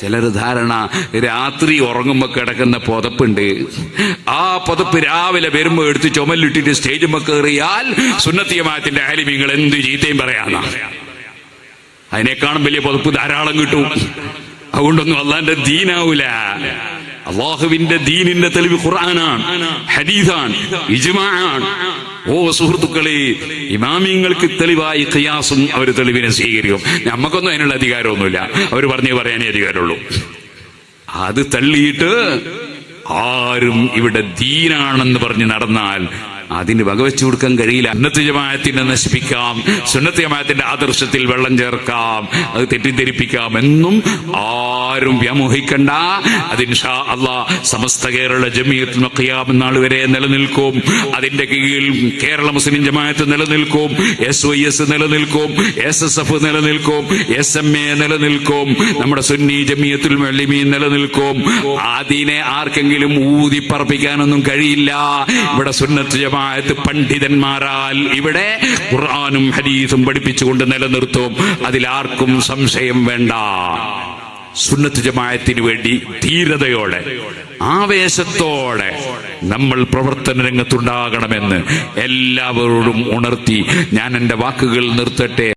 ചിലർ ധാരണ രാത്രി ഉറങ്ങുമ്പോൾ കിടക്കുന്ന പുതപ്പുണ്ട്. ആ പുതപ്പ് രാവിലെ വരുമ്പോൾ എടുത്ത് ചുമല്ലിട്ടിട്ട് സ്റ്റേജ് കയറിയാൽ സുന്നത്തിയമാത്തിന്റെ ആലിമ്യങ്ങൾ എന്ത് ചീത്തയും പറയാന്ന അതിനേക്കാളും വലിയ പുതപ്പ് ധാരാളം കിട്ടും. അതുകൊണ്ടൊന്നും അള്ളാന്റെ ദീനാവൂല. അള്ളാഹുവിന്റെ ദീനിന്റെ തെളിവ് ഖുർആനാണ് ഹദീസാണ് ഇജ്മാആണ് ഓ സുഹൃത്തുക്കളെ ഇമാമിങ്ങൾക്ക് തെളിവായി ഖിയാസും അവർ തെളിവിനെ സ്വീകരിക്കും. നമുക്കൊന്നും അതിനുള്ള അധികാരമൊന്നുമില്ല. അവർ പറഞ്ഞു പറയാനേ അധികാരമുള്ളൂ. അത് തള്ളിയിട്ട് ആരും ഇവിടെ ദീനാണെന്ന് പറഞ്ഞ് നടന്നാൽ അതിന് വകവെച്ചു കൊടുക്കാൻ കഴിയില്ല. അന്നത്തെ ജമായത്തിനെ നശിപ്പിക്കാം. സുന്നത്തെ ജമായത്തിന്റെ ആദർശത്തിൽ വെള്ളം ചേർക്കാം. അത് തെറ്റിദ്ധരിപ്പിക്കാം എന്നും ആരും വ്യാമോഹിക്കണ്ട. അതിൻഷാ അള്ളാ സമസ്ത കേരള ജമീയത്തിൽ മഖിയാം നാൾ വരെ നിലനിൽക്കും. അതിന്റെ കീഴിൽ കേരള മുസ്ലിം ജമായത്ത് നിലനിൽക്കും. എസ് വൈ എസ് നിലനിൽക്കും. എസ് എസ് എഫ് നിലനിൽക്കും. എസ് എം എ നിലനിൽക്കും. നമ്മുടെ സുന്നി ജമിയത്തുൽ മലിമീൻ നിലനിൽക്കും. അതിനെ ആർക്കെങ്കിലും ഊതി പറപ്പിക്കാനൊന്നും കഴിയില്ല. ഇവിടെ സുന്നത്ത് ജമാഅത്ത് പണ്ഡിതന്മാരാൽ ഇവിടെ ഖുർആാനും ഹദീസും പഠിപ്പിച്ചുകൊണ്ട് നിലനിർത്തും. അതിലാർക്കും സംശയം വേണ്ട. സുന്നത്ത് ജമാഅത്തിന് വേണ്ടി ധീരതയോടെ ആവേശത്തോടെ നമ്മൾ പ്രവർത്തന രംഗത്തുണ്ടാകണമെന്ന് എല്ലാവരോടും ഉണർത്തി ഞാൻ എന്റെ വാക്കുകൾ നിർത്തട്ടെ.